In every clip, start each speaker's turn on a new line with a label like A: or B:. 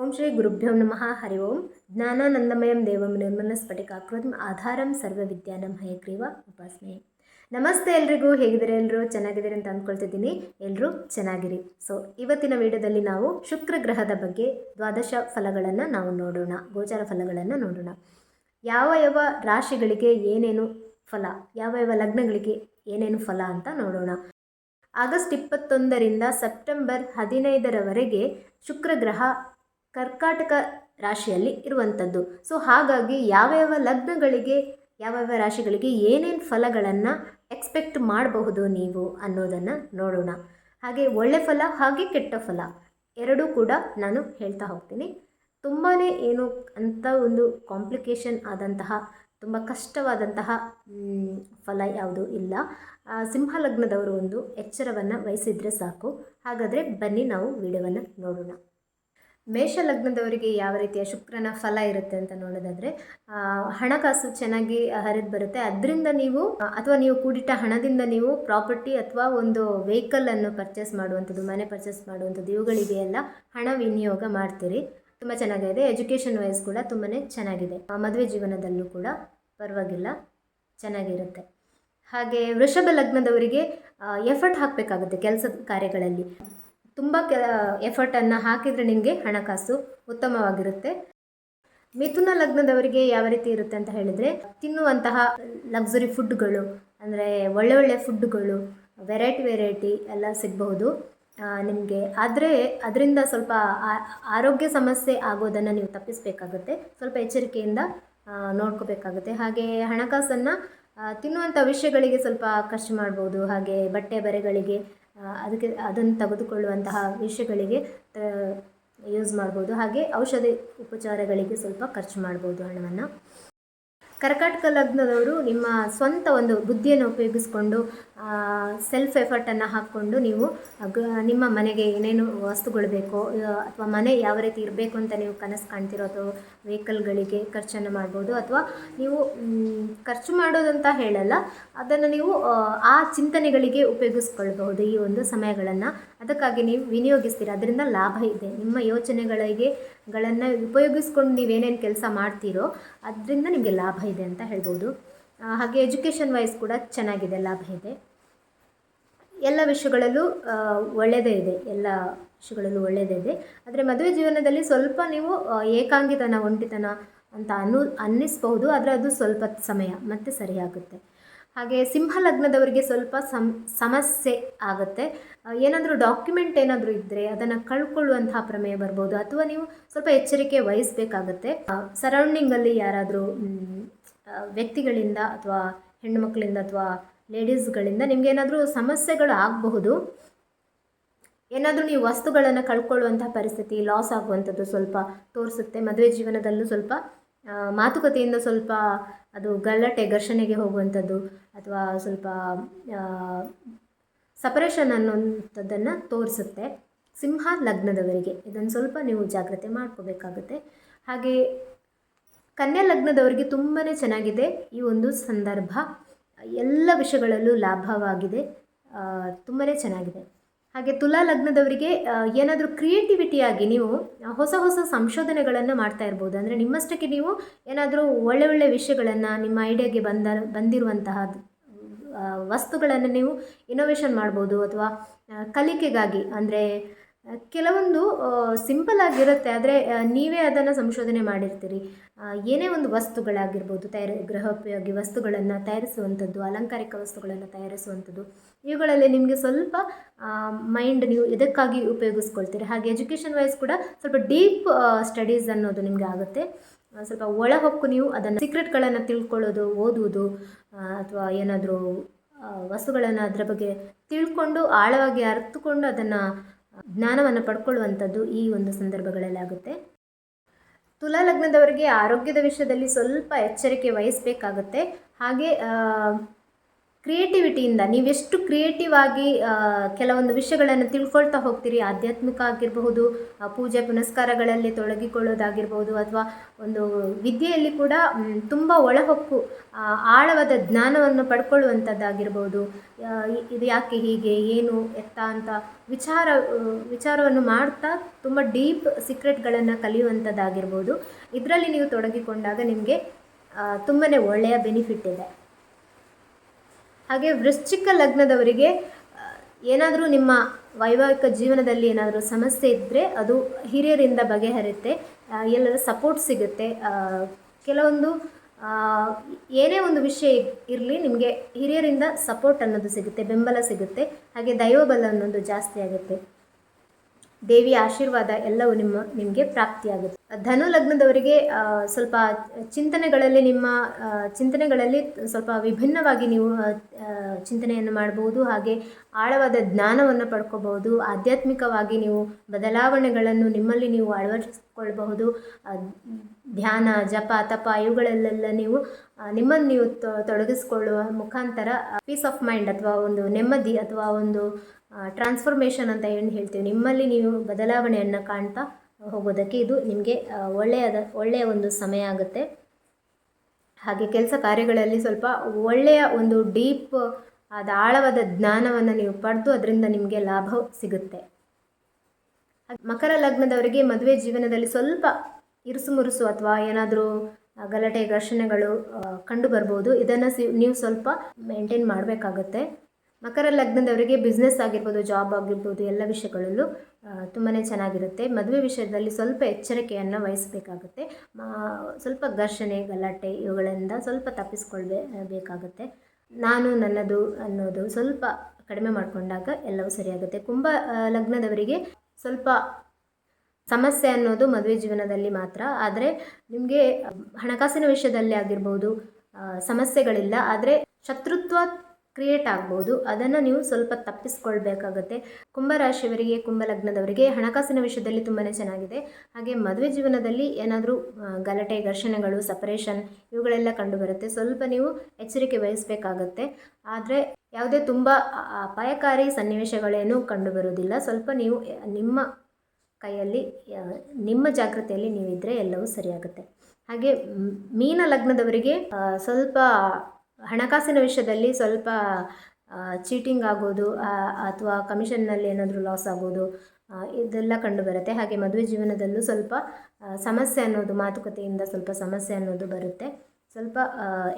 A: ಓಂ ಶ್ರೀ ಗುರುಭ್ಯೋ ನಮಃ, ಹರಿ ಓಂ. ಜ್ಞಾನಾನಂದಮಯಂ ದೇವಂ ನಿರ್ಮಲ ಸ್ಫಟಿಕಾಕೃತಿಂ ಆಧಾರಂ ಸರ್ವ ವಿದ್ಯಾನಂ ಹಯಗ್ರೀವ ಉಪಾಸನೆ ನಮಸ್ತೆ ಎಲ್ರಿಗೂ, ಹೇಗಿದ್ದಾರೆ ಎಲ್ಲರೂ ಚೆನ್ನಾಗಿದ್ದೀರಿ ಅಂತ ಅಂದ್ಕೊಳ್ತಿದ್ದೀನಿ. ಎಲ್ಲರೂ ಚೆನ್ನಾಗಿರಿ. ಸೊ ಇವತ್ತಿನ ವಿಡಿಯೋದಲ್ಲಿ ನಾವು ಶುಕ್ರ ಗ್ರಹದ ಬಗ್ಗೆ ದ್ವಾದಶ ಫಲಗಳನ್ನು ನಾವು ನೋಡೋಣ. ಗೋಚಾರ ಫಲಗಳನ್ನು ನೋಡೋಣ. ಯಾವ ಯಾವ ರಾಶಿಗಳಿಗೆ ಏನೇನು ಫಲ, ಯಾವ ಯಾವ ಲಗ್ನಗಳಿಗೆ ಏನೇನು ಫಲ ಅಂತ ನೋಡೋಣ. ಆಗಸ್ಟ್ ಇಪ್ಪತ್ತೊಂದರಿಂದ ಸೆಪ್ಟೆಂಬರ್ ಹದಿನೈದರವರೆಗೆ ಶುಕ್ರ ಗ್ರಹ ಕರ್ಕಾಟಕ ರಾಶಿಯಲ್ಲಿ ಇರುವಂಥದ್ದು. ಸೊ ಹಾಗಾಗಿ ಯಾವ ಯಾವ ಲಗ್ನಗಳಿಗೆ, ಯಾವ್ಯಾವ ಯಾವ ರಾಶಿಗಳಿಗೆ ಏನೇನು ಫಲಗಳನ್ನು ಎಕ್ಸ್ಪೆಕ್ಟ್ ಮಾಡಬಹುದು ನೀವು ಅನ್ನೋದನ್ನು ನೋಡೋಣ. ಹಾಗೆ ಒಳ್ಳೆ ಫಲ ಹಾಗೆ ಕೆಟ್ಟ ಫಲ ಎರಡೂ ಕೂಡ ನಾನು ಹೇಳ್ತಾ ಹೋಗ್ತೀನಿ. ತುಂಬಾ ಏನು ಅಂತ ಒಂದು ಕಾಂಪ್ಲಿಕೇಶನ್ ಆದಂತಹ, ತುಂಬ ಕಷ್ಟವಾದಂತಹ ಫಲ ಯಾವುದೂ ಇಲ್ಲ. ಸಿಂಹ ಲಗ್ನದವರು ಒಂದು ಎಚ್ಚರವನ್ನು ವಹಿಸಿದರೆ ಸಾಕು. ಹಾಗಾದರೆ ಬನ್ನಿ ನಾವು ವಿಡಿಯೋವನ್ನು ನೋಡೋಣ. ಮೇಷ ಲಗ್ನದವರಿಗೆ ಯಾವ ರೀತಿಯ ಶುಕ್ರನ ಫಲ ಇರುತ್ತೆ ಅಂತ ನೋಡೋದಾದ್ರೆ ಹಣಕಾಸು ಚೆನ್ನಾಗಿ ಹರಿದು ಬರುತ್ತೆ. ಅದರಿಂದ ನೀವು, ಅಥವಾ ನೀವು ಕೂಡಿಟ್ಟ ಹಣದಿಂದ ನೀವು ಪ್ರಾಪರ್ಟಿ ಅಥವಾ ಒಂದು ವೆಹಿಕಲ್ ಅನ್ನು ಪರ್ಚೇಸ್ ಮಾಡುವಂಥದ್ದು, ಮನೆ ಪರ್ಚೇಸ್ ಮಾಡುವಂಥದ್ದು, ಇವುಗಳಿಗೆ ಎಲ್ಲ ಹಣ ವಿನಿಯೋಗ ಮಾಡ್ತೀರಿ. ತುಂಬ ಚೆನ್ನಾಗಿದೆ. ಎಜುಕೇಷನ್ ವೈಸ್ ಕೂಡ ತುಂಬಾ ಚೆನ್ನಾಗಿದೆ. ಮದುವೆ ಜೀವನದಲ್ಲೂ ಕೂಡ ಪರವಾಗಿಲ್ಲ, ಚೆನ್ನಾಗಿರುತ್ತೆ. ಹಾಗೆ ವೃಷಭ ಲಗ್ನದವರಿಗೆ ಎಫರ್ಟ್ ಹಾಕಬೇಕಾಗುತ್ತೆ ಕೆಲಸದ ಕಾರ್ಯಗಳಲ್ಲಿ. ತುಂಬ ಕೆಲ ಎಫರ್ಟನ್ನು ಹಾಕಿದರೆ ನಿಮಗೆ ಹಣಕಾಸು ಉತ್ತಮವಾಗಿರುತ್ತೆ. ಮಿಥುನ ಲಗ್ನದವರಿಗೆ ಯಾವ ರೀತಿ ಇರುತ್ತೆ ಅಂತ ಹೇಳಿದರೆ, ತಿನ್ನುವಂತಹ ಲಕ್ಸುರಿ ಫುಡ್ಗಳು ಅಂದರೆ ಒಳ್ಳೆ ಒಳ್ಳೆ ಫುಡ್ಗಳು ವೆರೈಟಿ ವೆರೈಟಿ ಎಲ್ಲ ಸಿಗಬಹುದು. ನಿಮಗೆ ಆದರೆ ಅದರಿಂದ ಸ್ವಲ್ಪ ಆರೋಗ್ಯ ಸಮಸ್ಯೆ ಆಗೋದನ್ನು ನೀವು ತಪ್ಪಿಸಬೇಕಾಗುತ್ತೆ. ಸ್ವಲ್ಪ ಎಚ್ಚರಿಕೆಯಿಂದ ನೋಡ್ಕೋಬೇಕಾಗುತ್ತೆ. ಹಾಗೆ ಹಣಕಾಸನ್ನು ತಿನ್ನುವಂಥ ವಿಷಯಗಳಿಗೆ ಸ್ವಲ್ಪ ಖರ್ಚು ಮಾಡ್ಬೋದು. ಹಾಗೆ ಬಟ್ಟೆ ಬರೆಗಳಿಗೆ ಅದಕ್ಕೆ ಅದನ್ನು ತೆಗೆದುಕೊಳ್ಳುವಂತಹ ವಿಷಯಗಳಿಗೆ ಯೂಸ್ ಮಾಡ್ಬೋದು. ಹಾಗೆ ಔಷಧಿ ಉಪಚಾರಗಳಿಗೆ ಸ್ವಲ್ಪ ಖರ್ಚು ಮಾಡ್ಬೋದು ಹಣವನ್ನು. ಕರ್ಕಾಟಕ ಲಗ್ನದವರು ನಿಮ್ಮ ಸ್ವಂತ ಒಂದು ಬುದ್ಧಿಯನ್ನು ಉಪಯೋಗಿಸ್ಕೊಂಡು ಸೆಲ್ಫ್ ಎಫರ್ಟನ್ನು ಹಾಕ್ಕೊಂಡು ನೀವು ನಿಮ್ಮ ಮನೆಗೆ ಏನೇನು ವಸ್ತುಗಳು ಬೇಕೋ ಅಥವಾ ಮನೆ ಯಾವ ರೀತಿ ಇರಬೇಕು ಅಂತ ನೀವು ಕನಸು ಕಾಣ್ತಿರೋ ಅಥವಾ ವೆಹಿಕಲ್ಗಳಿಗೆ ಖರ್ಚನ್ನು ಮಾಡ್ಬೋದು ಅಥವಾ ನೀವು ಖರ್ಚು ಮಾಡೋದಂತ ಹೇಳಲ್ಲ, ಅದನ್ನು ನೀವು ಆ ಚಿಂತನೆಗಳಿಗೆ ಉಪಯೋಗಿಸ್ಕೊಳ್ಬಹುದು ಈ ಒಂದು ಸಮಯಗಳನ್ನು. ಅದಕ್ಕಾಗಿ ನೀವು ವಿನಿಯೋಗಿಸ್ತೀರಿ. ಅದರಿಂದ ಲಾಭ ಇದೆ. ನಿಮ್ಮ ಯೋಚನೆಗಳಿಗೆ ಗಳನ್ನು ಉಪಯೋಗಿಸ್ಕೊಂಡು ನೀವೇನೇನು ಕೆಲಸ ಮಾಡ್ತೀರೋ ಅದರಿಂದ ನಿಮಗೆ ಲಾಭ ಇದೆ ಅಂತ ಹೇಳ್ಬೋದು. ಹಾಗೆ ಎಜುಕೇಷನ್ ವೈಸ್ ಕೂಡ ಚೆನ್ನಾಗಿದೆ, ಲಾಭ ಇದೆ. ಎಲ್ಲ ವಿಷಯಗಳಲ್ಲೂ ಒಳ್ಳೆಯದೇ ಇದೆ. ಎಲ್ಲ ವಿಷಯಗಳಲ್ಲೂ ಒಳ್ಳೆಯದೇ ಇದೆ. ಆದರೆ ಮದುವೆ ಜೀವನದಲ್ಲಿ ಸ್ವಲ್ಪ ನೀವು ಏಕಾಂಗಿತನ, ಒಂಟಿತನ ಅಂತ ಅನ್ನು, ಅನ್ನಿಸ್ಬಹುದು, ಆದರೆ ಅದು ಸ್ವಲ್ಪ ಸಮಯ ಮತ್ತೆ ಸರಿಯಾಗುತ್ತೆ. ಹಾಗೆ ಸಿಂಹ ಲಗ್ನದವರಿಗೆ ಸ್ವಲ್ಪ ಸಮ್, ಸಮಸ್ಯೆ ಆಗುತ್ತೆ. ಏನಾದರೂ ಡಾಕ್ಯುಮೆಂಟ್ ಏನಾದರೂ ಇದ್ದರೆ ಅದನ್ನು ಕಳ್ಕೊಳ್ಳುವಂತಹ ಪ್ರಮೇಯ ಬರ್ಬೋದು, ಅಥವಾ ನೀವು ಸ್ವಲ್ಪ ಎಚ್ಚರಿಕೆ ವಹಿಸಬೇಕಾಗತ್ತೆ. ಸರೌಂಡಿಂಗಲ್ಲಿ ಯಾರಾದರೂ ವ್ಯಕ್ತಿಗಳಿಂದ ಅಥವಾ ಹೆಣ್ಣುಮಕ್ಕಳಿಂದ ಅಥವಾ ಲೇಡೀಸ್ಗಳಿಂದ ನಿಮ್ಗೆ ಏನಾದರೂ ಸಮಸ್ಯೆಗಳು ಆಗಬಹುದು. ಏನಾದರೂ ನೀವು ವಸ್ತುಗಳನ್ನು ಕಳ್ಕೊಳ್ಳುವಂಥ ಪರಿಸ್ಥಿತಿ ಲಾಸ್ ಆಗುವಂಥದ್ದು ಸ್ವಲ್ಪ ತೋರಿಸುತ್ತೆ. ಮದುವೆ ಜೀವನದಲ್ಲೂ ಸ್ವಲ್ಪ ಮಾತುಕತೆಯಿಂದ ಸ್ವಲ್ಪ ಅದು ಗಲಾಟೆ ಘರ್ಷಣೆಗೆ ಹೋಗುವಂಥದ್ದು ಅಥವಾ ಸ್ವಲ್ಪ ಸಪರೇಷನ್ ಅನ್ನುವಂಥದ್ದನ್ನು ತೋರಿಸುತ್ತೆ ಸಿಂಹ ಲಗ್ನದವರಿಗೆ. ಇದನ್ನು ಸ್ವಲ್ಪ ನೀವು ಜಾಗ್ರತೆ ಮಾಡ್ಕೋಬೇಕಾಗುತ್ತೆ. ಹಾಗೆ ಕನ್ಯಾ ಲಗ್ನದವರಿಗೆ ತುಂಬಾ ಚೆನ್ನಾಗಿದೆ ಈ ಒಂದು ಸಂದರ್ಭ. ಎಲ್ಲ ವಿಷಯಗಳಲ್ಲೂ ಲಾಭವಾಗಿದೆ. ತುಂಬಾ ಚೆನ್ನಾಗಿದೆ. ಹಾಗೆ ತುಲಾ ಲಗ್ನದವರಿಗೆ ಏನಾದರೂ ಕ್ರಿಯೇಟಿವಿಟಿಯಾಗಿ ನೀವು ಹೊಸ ಹೊಸ ಸಂಶೋಧನೆಗಳನ್ನು ಮಾಡ್ತಾ ಇರ್ಬೋದು. ಅಂದರೆ ನಿಮ್ಮಷ್ಟಕ್ಕೆ ನೀವು ಏನಾದರೂ ಒಳ್ಳೆ ಒಳ್ಳೆ ವಿಷಯಗಳನ್ನು, ನಿಮ್ಮ ಐಡಿಯಾಗೆ ಬಂದ ಬಂದಿರುವಂತಹ ವಸ್ತುಗಳನ್ನು ನೀವು ಇನೋವೇಷನ್ ಮಾಡ್ಬೋದು ಅಥವಾ ಕಲಿಕೆಗಾಗಿ, ಅಂದರೆ ಕೆಲವೊಂದು ಸಿಂಪಲ್ ಆಗಿರುತ್ತೆ, ಆದರೆ ನೀವೇ ಅದನ್ನು ಸಂಶೋಧನೆ ಮಾಡಿರ್ತೀರಿ. ಏನೇ ಒಂದು ವಸ್ತುಗಳಾಗಿರ್ಬೋದು, ತಯಾರಿ, ಗೃಹೋಪಯೋಗಿ ವಸ್ತುಗಳನ್ನು ತಯಾರಿಸುವಂಥದ್ದು, ಅಲಂಕಾರಿಕ ವಸ್ತುಗಳನ್ನು ತಯಾರಿಸುವಂಥದ್ದು, ಇವುಗಳಲ್ಲಿ ನಿಮಗೆ ಸ್ವಲ್ಪ ಮೈಂಡ್ ನೀವು ಇದಕ್ಕಾಗಿ ಉಪಯೋಗಿಸ್ಕೊಳ್ತೀರಿ. ಹಾಗೆ ಎಜುಕೇಷನ್ ವೈಸ್ ಕೂಡ ಸ್ವಲ್ಪ ಡೀಪ್ ಸ್ಟಡೀಸ್ ಅನ್ನೋದು ನಿಮಗೆ ಆಗುತ್ತೆ. ಸ್ವಲ್ಪ ಒಳಹೊಕ್ಕು ನೀವು ಅದನ್ನು ಸೀಕ್ರೆಟ್ಗಳನ್ನು ತಿಳ್ಕೊಳ್ಳೋದು, ಓದುವುದು ಅಥವಾ ಏನಾದರೂ ವಸ್ತುಗಳನ್ನು ಅದರ ಬಗ್ಗೆ ತಿಳ್ಕೊಂಡು, ಆಳವಾಗಿ ಅರ್ಥಕೊಂಡು ಅದನ್ನು ಜ್ಞಾನವನ್ನು ಪಡ್ಕೊಳ್ಳುವಂಥದ್ದು ಈ ಒಂದು ಸಂದರ್ಭಗಳಲ್ಲಿ ಆಗುತ್ತೆ ತುಲಾ ಲಗ್ನದವರಿಗೆ ಆರೋಗ್ಯದ ವಿಷಯದಲ್ಲಿ ಸ್ವಲ್ಪ ಎಚ್ಚರಿಕೆ ವಹಿಸಬೇಕಾಗುತ್ತೆ. ಹಾಗೆ ಕ್ರಿಯೇಟಿವಿಟಿಯಿಂದ ನೀವೆಷ್ಟು ಕ್ರಿಯೇಟಿವ್ ಆಗಿ ಕೆಲವೊಂದು ವಿಷಯಗಳನ್ನು ತಿಳ್ಕೊಳ್ತಾ ಹೋಗ್ತೀರಿ. ಆಧ್ಯಾತ್ಮಿಕ ಆಗಿರಬಹುದು ಪೂಜೆ ಪುನಸ್ಕಾರಗಳಲ್ಲಿ ತೊಡಗಿಕೊಳ್ಳೋದಾಗಿರ್ಬೋದು ಅಥವಾ ಒಂದು ವಿದ್ಯೆಯಲ್ಲಿ ಕೂಡ ತುಂಬ ಒಳಹೊಕ್ಕು ಆಳವಾದ ಜ್ಞಾನವನ್ನು ಪಡ್ಕೊಳ್ಳುವಂಥದ್ದಾಗಿರ್ಬೋದು ಇದು ಯಾಕೆ ಹೀಗೆ, ಏನು ಎತ್ತ ಅಂತ ವಿಚಾರ ವಿಚಾರವನ್ನು ಮಾಡ್ತಾ ತುಂಬ ಡೀಪ್ ಸೀಕ್ರೆಟ್ಗಳನ್ನು ಕಲಿಯುವಂಥದ್ದಾಗಿರ್ಬೋದು. ಇದರಲ್ಲಿ ನೀವು ತೊಡಗಿಕೊಂಡಾಗ ನಿಮಗೆ ತುಂಬಾ ಒಳ್ಳೆಯ ಬೆನಿಫಿಟ್ ಇದೆ. ಹಾಗೆ ವೃಶ್ಚಿಕ ಲಗ್ನದವರಿಗೆ ಏನಾದರೂ ನಿಮ್ಮ ವೈವಾಹಿಕ ಜೀವನದಲ್ಲಿ ಏನಾದರೂ ಸಮಸ್ಯೆ ಇದ್ದರೆ ಅದು ಹಿರಿಯರಿಂದ ಬಗೆಹರಿಯುತ್ತೆ ಎಲ್ಲರೂ ಸಪೋರ್ಟ್ ಸಿಗುತ್ತೆ. ಕೆಲವೊಂದು ಏನೇ ಒಂದು ವಿಷಯ ಇರಲಿ ನಿಮಗೆ ಹಿರಿಯರಿಂದ ಸಪೋರ್ಟ್ ಅನ್ನೋದು ಸಿಗುತ್ತೆ, ಬೆಂಬಲ ಸಿಗುತ್ತೆ. ಹಾಗೆ ದೈವಬಲ ಅನ್ನೋದು ಜಾಸ್ತಿ ಆಗುತ್ತೆ. ದೇವಿಯ ಆಶೀರ್ವಾದ ಎಲ್ಲವೂ ನಿಮ್ಮ, ನಿಮಗೆ ಪ್ರಾಪ್ತಿಯಾಗುತ್ತೆ. ಧನು ಲಗ್ನದವರಿಗೆ ಸ್ವಲ್ಪ ಚಿಂತನೆಗಳಲ್ಲಿ ನಿಮ್ಮ ಚಿಂತನೆಗಳಲ್ಲಿ ಸ್ವಲ್ಪ ವಿಭಿನ್ನವಾಗಿ ನೀವು ಚಿಂತನೆಯನ್ನು ಮಾಡಬಹುದು, ಹಾಗೆ ಆಳವಾದ ಜ್ಞಾನವನ್ನು ಪಡ್ಕೋಬಹುದು, ಆಧ್ಯಾತ್ಮಿಕವಾಗಿ ನೀವು ಬದಲಾವಣೆಗಳನ್ನು ನಿಮ್ಮಲ್ಲಿ ನೀವು ಅಳವಡಿಸಿಕೊಳ್ಬಹುದು ಧ್ಯಾನ, ಜಪ, ತಪ ಇವುಗಳಲ್ಲೆಲ್ಲ ನೀವು ನಿಮ್ಮನ್ನು ನೀವು ತೊಡಗಿಸಿಕೊಳ್ಳುವ ಮುಖಾಂತರ ಪೀಸ್ ಆಫ್ ಮೈಂಡ್ ಅಥವಾ ಒಂದು ನೆಮ್ಮದಿ ಅಥವಾ ಒಂದು ಟ್ರಾನ್ಸ್ಫಾರ್ಮೇಷನ್ ಅಂತ ಏನು ಹೇಳ್ತೀವಿ, ನಿಮ್ಮಲ್ಲಿ ನೀವು ಬದಲಾವಣೆಯನ್ನು ಕಾಣ್ತಾ ಹೋಗೋದಕ್ಕೆ ಇದು ನಿಮಗೆ ಒಳ್ಳೆಯದ, ಒಳ್ಳೆಯ ಒಂದು ಸಮಯ ಆಗುತ್ತೆ. ಹಾಗೆ ಕೆಲಸ ಕಾರ್ಯಗಳಲ್ಲಿ ಸ್ವಲ್ಪ ಒಳ್ಳೆಯ ಒಂದು ಡೀಪ್ ಆದ ಆಳವಾದ ಜ್ಞಾನವನ್ನು ನೀವು ಪಡೆದು ಅದರಿಂದ ನಿಮಗೆ ಲಾಭ ಸಿಗುತ್ತೆ. ಮಕರ ಲಗ್ನದವರಿಗೆ ಮದುವೆ ಜೀವನದಲ್ಲಿ ಸ್ವಲ್ಪ ಇರುಸು ಮುರುಸು ಅಥವಾ ಏನಾದರೂ ಗಲಾಟೆ ಘರ್ಷಣೆಗಳು ಕಂಡು ಬರ್ಬೋದು. ಇದನ್ನು ನೀವು ಸ್ವಲ್ಪ ಮೇಂಟೈನ್ ಮಾಡಬೇಕಾಗತ್ತೆ. ಮಕರ ಲಗ್ನದವರಿಗೆ ಬಿಸ್ನೆಸ್ ಆಗಿರ್ಬೋದು ಜಾಬ್ ಆಗಿರ್ಬೋದು, ಎಲ್ಲ ವಿಷಯಗಳಲ್ಲೂ ತುಂಬಾ ಚೆನ್ನಾಗಿರುತ್ತೆ. ಮದುವೆ ವಿಷಯದಲ್ಲಿ ಸ್ವಲ್ಪ ಎಚ್ಚರಿಕೆಯನ್ನು ವಹಿಸಬೇಕಾಗುತ್ತೆ. ಸ್ವಲ್ಪ ಘರ್ಷಣೆ, ಗಲಾಟೆ ಇವುಗಳಿಂದ ಸ್ವಲ್ಪ ತಪ್ಪಿಸ್ಕೊಳ್ಬೇ ಬೇಕಾಗುತ್ತೆ ನಾನು ನನ್ನದು ಅನ್ನೋದು ಸ್ವಲ್ಪ ಕಡಿಮೆ ಮಾಡಿಕೊಂಡಾಗ ಎಲ್ಲವೂ ಸರಿಯಾಗುತ್ತೆ. ಕುಂಭ ಲಗ್ನದವರಿಗೆ ಸ್ವಲ್ಪ ಸಮಸ್ಯೆ ಅನ್ನೋದು ಮದುವೆ ಜೀವನದಲ್ಲಿ ಮಾತ್ರ. ಆದರೆ ನಿಮಗೆ ಹಣಕಾಸಿನ ವಿಷಯದಲ್ಲಿ ಆಗಿರ್ಬೋದು ಸಮಸ್ಯೆಗಳಿಲ್ಲ. ಆದರೆ ಶತ್ರುತ್ವ ಕ್ರಿಯೇಟ್ ಆಗ್ಬೋದು. ಅದನ್ನು ನೀವು ಸ್ವಲ್ಪ ತಪ್ಪಿಸ್ಕೊಳ್ಬೇಕಾಗತ್ತೆ. ಕುಂಭರಾಶಿಯವರಿಗೆ ಕುಂಭ ಲಗ್ನದವರಿಗೆ ಹಣಕಾಸಿನ ವಿಷಯದಲ್ಲಿ ತುಂಬಾ ಚೆನ್ನಾಗಿದೆ. ಹಾಗೆ ಮದುವೆ ಜೀವನದಲ್ಲಿ ಏನಾದರೂ ಗಲಾಟೆ, ಘರ್ಷಣೆಗಳು ಸಪರೇಷನ್ ಇವುಗಳೆಲ್ಲ ಕಂಡುಬರುತ್ತೆ. ಸ್ವಲ್ಪ ನೀವು ಎಚ್ಚರಿಕೆ ವಹಿಸಬೇಕಾಗತ್ತೆ. ಆದರೆ ಯಾವುದೇ ತುಂಬ ಅಪಾಯಕಾರಿ ಸನ್ನಿವೇಶಗಳೇನೂ ಕಂಡುಬರೋದಿಲ್ಲ ಸ್ವಲ್ಪ ನೀವು ನಿಮ್ಮ ಕೈಯಲ್ಲಿ ನಿಮ್ಮ ಜಾಗ್ರತೆಯಲ್ಲಿ ನೀವಿದ್ದರೆ ಎಲ್ಲವೂ ಸರಿಯಾಗುತ್ತೆ. ಹಾಗೆ ಮೀನ ಲಗ್ನದವರಿಗೆ ಸ್ವಲ್ಪ ಹಣಕಾಸಿನ ವಿಷಯದಲ್ಲಿ ಸ್ವಲ್ಪ ಚೀಟಿಂಗ್ ಆಗೋದು ಅಥವಾ ಕಮಿಷನ್ನಲ್ಲಿ ಏನಾದರೂ ಲಾಸ್ ಆಗೋದು ಇದೆಲ್ಲ ಕಂಡುಬರುತ್ತೆ. ಹಾಗೆ ಮದುವೆ ಜೀವನದಲ್ಲೂ ಸ್ವಲ್ಪ ಸಮಸ್ಯೆ ಅನ್ನೋದು, ಮಾತುಕತೆಯಿಂದ ಸ್ವಲ್ಪ ಸಮಸ್ಯೆ ಅನ್ನೋದು ಬರುತ್ತೆ. ಸ್ವಲ್ಪ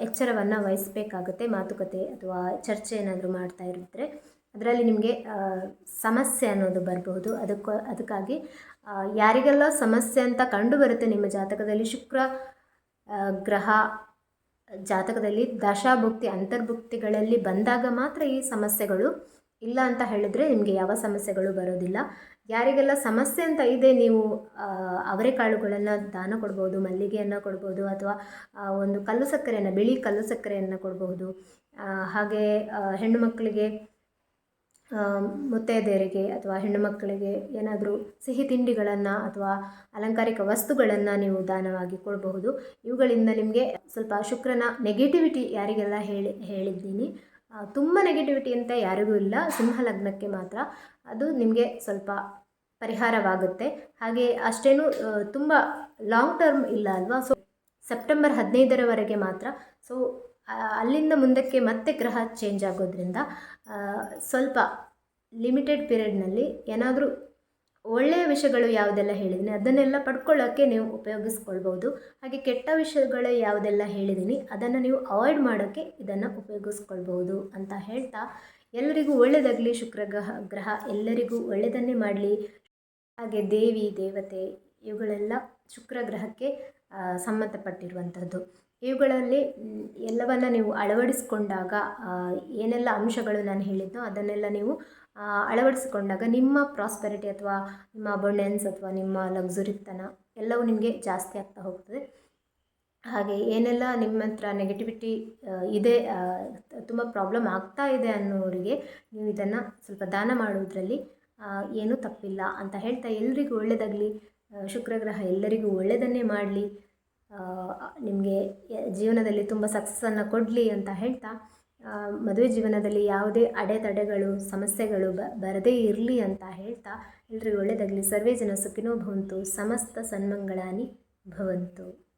A: ಎಚ್ಚರವನ್ನು ವಹಿಸಬೇಕಾಗುತ್ತೆ ಮಾತುಕತೆ ಅಥವಾ ಚರ್ಚೆ ಏನಾದರೂ ಮಾಡ್ತಾ ಇರಿದ್ರೆ ಅದರಲ್ಲಿ ನಿಮಗೆ ಸಮಸ್ಯೆ ಅನ್ನೋದು ಬರಬಹುದು. ಅದಕ್ಕ, ಅದಕ್ಕಾಗಿ ಯಾರಿಗೆಲ್ಲ ಸಮಸ್ಯೆ ಅಂತ ಕಂಡು ಬರುತ್ತೆ ನಿಮ್ಮ ಜಾತಕದಲ್ಲಿ ಶುಕ್ರ ಗ್ರಹ ಜಾತಕದಲ್ಲಿ ದಶಾಭುಕ್ತಿ, ಅಂತರ್ಭುಕ್ತಿಗಳಲ್ಲಿ ಬಂದಾಗ ಮಾತ್ರ ಈ ಸಮಸ್ಯೆಗಳು ಇಲ್ಲ ಅಂತ ಹೇಳಿದ್ರೆ ನಿಮಗೆ ಯಾವ ಸಮಸ್ಯೆಗಳು ಬರೋದಿಲ್ಲ. ಯಾರಿಗೆಲ್ಲ ಸಮಸ್ಯೆ ಅಂತ ಇದೆ, ನೀವು ಅವರೇ ಅವರೆಕಾಳುಗಳನ್ನು ದಾನ ಕೊಡ್ಬೋದು, ಮಲ್ಲಿಗೆಯನ್ನು ಕೊಡ್ಬೋದು, ಅಥವಾ ಒಂದು ಕಲ್ಲು ಸಕ್ಕರೆಯನ್ನು, ಬಿಳಿ ಕಲ್ಲು ಸಕ್ಕರೆಯನ್ನು ಕೊಡಬಹುದು ಹಾಗೆ ಹೆಣ್ಣು ಮಕ್ಕಳಿಗೆ ಮುತ್ತೈದೆಯರಿಗೆ ಅಥವಾ ಹೆಣ್ಣು ಮಕ್ಕಳಿಗೆ ಏನಾದರೂ ಸಿಹಿ ತಿಂಡಿಗಳನ್ನು ಅಥವಾ ಅಲಂಕಾರಿಕ ವಸ್ತುಗಳನ್ನು ನೀವು ದಾನವಾಗಿ ಕೊಡಬಹುದು. ಇವುಗಳಿಂದ ನಿಮಗೆ ಸ್ವಲ್ಪ ಶುಕ್ರನ ನೆಗೆಟಿವಿಟಿ ಯಾರಿಗೆಲ್ಲ ಹೇಳಿ, ಹೇಳಿದ್ದೀನಿ. ತುಂಬ ನೆಗೆಟಿವಿಟಿ ಅಂತ ಯಾರಿಗೂ ಇಲ್ಲ. ಸಿಂಹ ಲಗ್ನಕ್ಕೆ ಮಾತ್ರ. ಅದು ನಿಮಗೆ ಸ್ವಲ್ಪ ಪರಿಹಾರವಾಗುತ್ತೆ. ಹಾಗೆ ಅಷ್ಟೇನು ತುಂಬ ಲಾಂಗ್ ಟರ್ಮ್ ಇಲ್ಲ ಅಲ್ವಾ? ಸೊ ಸೆಪ್ಟೆಂಬರ್ ಹದಿನೈದರವರೆಗೆ ಮಾತ್ರ ಸೊ ಅಲ್ಲಿಂದ ಮುಂದಕ್ಕೆ ಮತ್ತೆ ಗ್ರಹ ಚೇಂಜ್ ಆಗೋದ್ರಿಂದ ಸ್ವಲ್ಪ ಲಿಮಿಟೆಡ್ ಪೀರಿಯಡ್ನಲ್ಲಿ ಏನಾದರೂ ಒಳ್ಳೆಯ ವಿಷಯಗಳು ಯಾವುದೆಲ್ಲ ಹೇಳಿದ್ದೀನಿ ಅದನ್ನೆಲ್ಲ ಪಡ್ಕೊಳ್ಳೋಕ್ಕೆ ನೀವು ಉಪಯೋಗಿಸ್ಕೊಳ್ಬೋದು. ಹಾಗೆ ಕೆಟ್ಟ ವಿಷಯಗಳು ಯಾವುದೆಲ್ಲ ಹೇಳಿದ್ದೀನಿ ಅದನ್ನು ನೀವು ಅವಾಯ್ಡ್ ಮಾಡೋಕ್ಕೆ ಇದನ್ನು ಉಪಯೋಗಿಸ್ಕೊಳ್ಬೋದು ಅಂತ ಹೇಳ್ತಾ, ಎಲ್ಲರಿಗೂ ಒಳ್ಳೆಯದಾಗಲಿ ಶುಕ್ರ ಗ್ರಹ ಗ್ರಹ ಎಲ್ಲರಿಗೂ ಒಳ್ಳೆಯದನ್ನೇ ಮಾಡಲಿ. ಹಾಗೆ ದೇವಿ, ದೇವತೆ ಇವುಗಳೆಲ್ಲ ಶುಕ್ರ ಗ್ರಹಕ್ಕೆ ಸಂಬಂಧಪಟ್ಟಿರುವಂಥದ್ದು ಇವುಗಳಲ್ಲಿ ಎಲ್ಲವನ್ನು ನೀವು ಅಳವಡಿಸಿಕೊಂಡಾಗ ಏನೆಲ್ಲ ಅಂಶಗಳು ನಾನು ಹೇಳಿದ್ನೋ ಅದನ್ನೆಲ್ಲ ನೀವು ಅಳವಡಿಸಿಕೊಂಡಾಗ ನಿಮ್ಮ ಪ್ರಾಸ್ಪೆರಿಟಿ ಅಥವಾ ನಿಮ್ಮ ಅಬಂಡೆನ್ಸ್ ಅಥವಾ ನಿಮ್ಮ ಲಕ್ಸುರಿತನ ಎಲ್ಲವೂ ನಿಮಗೆ ಜಾಸ್ತಿ ಆಗ್ತಾ ಹೋಗ್ತದೆ. ಹಾಗೆ ಏನೆಲ್ಲ ನಿಮ್ಮ ಹತ್ರ ನೆಗೆಟಿವಿಟಿ ಇದೆ ತುಂಬ ಪ್ರಾಬ್ಲಮ್ ಆಗ್ತಾ ಇದೆ ಅನ್ನೋರಿಗೆ ನೀವು ಇದನ್ನು ಸ್ವಲ್ಪ ದಾನ ಮಾಡುವುದರಲ್ಲಿ ಏನೂ ತಪ್ಪಿಲ್ಲ ಅಂತ ಹೇಳ್ತಾ ಎಲ್ರಿಗೂ ಒಳ್ಳೆಯದಾಗಲಿ ಶುಕ್ರಗ್ರಹ ಎಲ್ಲರಿಗೂ ಒಳ್ಳೆಯದನ್ನೇ ಮಾಡಲಿ. ನಿಮಗೆ ಜೀವನದಲ್ಲಿ ತುಂಬ ಸಕ್ಸಸ್ಸನ್ನು ಕೊಡಲಿ ಅಂತ ಹೇಳ್ತಾ ಮದುವೆ ಜೀವನದಲ್ಲಿ ಯಾವುದೇ ಅಡೆತಡೆಗಳು, ಸಮಸ್ಯೆಗಳು ಬ, ಬರದೇ ಇರಲಿ ಅಂತ ಹೇಳ್ತಾ, ಎಲ್ರಿಗೂ ಒಳ್ಳೆಯದಾಗಲಿ ಸರ್ವೇ ಜನ ಸುಖಿನೋ ಭವಂತು, ಸಮಸ್ತ ಸನ್ಮಂಗಳಾನಿ ಭವಂತು.